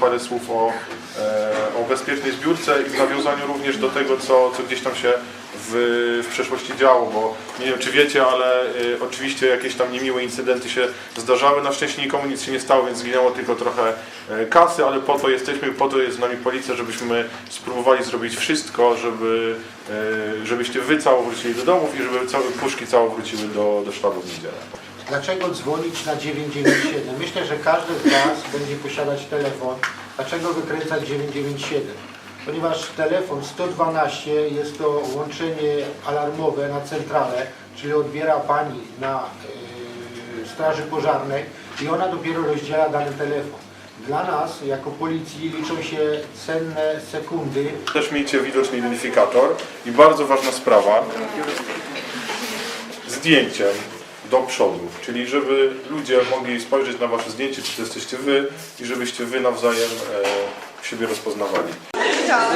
parę słów o, e, o bezpiecznej zbiórce i w nawiązaniu również do tego, co, co gdzieś tam się w, w przeszłości działo, bo nie wiem czy wiecie, ale y, oczywiście jakieś tam niemiłe incydenty się zdarzały. Na szczęście nikomu nic się nie stało, więc zginęło tylko trochę e, kasy, ale po to jesteśmy, po to jest z nami policja, żebyśmy spróbowali zrobić wszystko, żeby, e, żebyście wy cało wrócili do domów i żeby całe puszki cało wróciły do, do sztabu w niedzielę. Dlaczego dzwonić na 997? Myślę, że każdy z Was będzie posiadać telefon. Dlaczego wykręcać 997? Ponieważ telefon 112 jest to łączenie alarmowe na centralę, czyli odbiera Pani na yy, straży pożarnej i ona dopiero rozdziela dany telefon. Dla nas, jako policji, liczą się cenne sekundy, Też miejcie widoczny identyfikator i bardzo ważna sprawa, zdjęciem do przodu, czyli żeby ludzie mogli spojrzeć na Wasze zdjęcie, czy to jesteście Wy i żebyście Wy nawzajem e, siebie rozpoznawali. Tak.